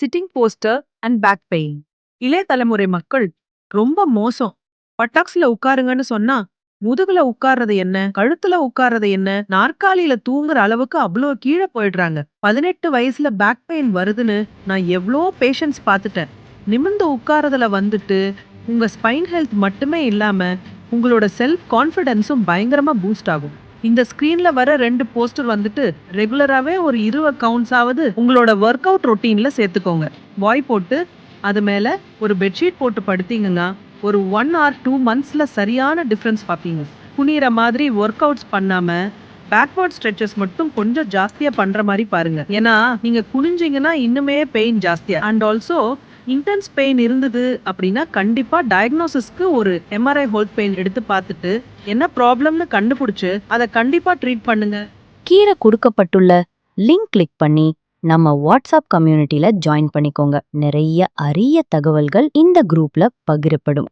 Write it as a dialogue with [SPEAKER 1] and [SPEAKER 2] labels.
[SPEAKER 1] Sitting posture and back pain இளைய தலைமுறை மக்கள் ரொம்ப மோசம். பட்டாக்ஸ்ல உட்காருங்கன்னு சொன்னா முதுகுல உட்கார்றது என்ன கழுத்துல உட்கார்றது என்ன நாற்காலியில தூங்குற அளவுக்கு அவ்வளோ கீழே போயிடுறாங்க. பதினெட்டு வயசுல பேக் பெயின் வருதுன்னு நான் எவ்வளோ பேஷன்ஸ் பார்த்துட்டேன். நிமிர்ந்து உட்காரதுல வந்துட்டு உங்க ஸ்பைன் ஹெல்த் மட்டுமே இல்லாம உங்களோட செல்ஃப் கான்ஃபிடென்ஸும் பயங்கரமா பூஸ்ட் ஆகும். இந்த ஸ்க்ரீன்ல வர ரெண்டு போஸ்டர் வந்துட்டு ரெகுலராகவே ஒரு இருபது கவுண்ட்ஸ் ஆவது உங்களோட ஒர்க் அவுட் ரொட்டீன்ல சேர்த்துக்கோங்க. வாய் போட்டு அது மேல ஒரு பெட்ஷீட் போட்டு படுத்தீங்கன்னா ஒரு ஒன் ஆர் டூ மந்த்ஸ்ல சரியான டிஃப்ரென்ஸ் பார்ப்பீங்க. குனிகிற மாதிரி ஒர்க் அவுட்ஸ் பண்ணாம பேக்வர்ட் ஸ்ட்ரெச்சஸ் மட்டும் கொஞ்சம் ஜாஸ்தியா பண்ற மாதிரி பாருங்க. ஏன்னா நீங்க குனிஞ்சிங்கன்னா இன்னுமே பெயின் ஜாஸ்தியா. அண்ட் ஆல்சோ இன்டென்ஸ் பெயின் இருந்தது அப்படின்னா கண்டிப்பா டயக்னோசிஸ்க்கு ஒரு எம்ஆர்ஐ ஹோல்ட் பெயின் எடுத்து பார்த்துட்டு என்ன ப்ராப்ளம்னு கண்டுபிடிச்சு அதை கண்டிப்பா ட்ரீட் பண்ணுங்க.
[SPEAKER 2] கீழே கொடுக்கப்பட்டுள்ள லிங்க் கிளிக் பண்ணி நம்ம வாட்ஸ்அப் கம்யூனிட்டியில் ஜாயின் பண்ணிக்கோங்க. நிறைய அரிய தகவல்கள் இந்த குரூப்ல பகிரப்படும்.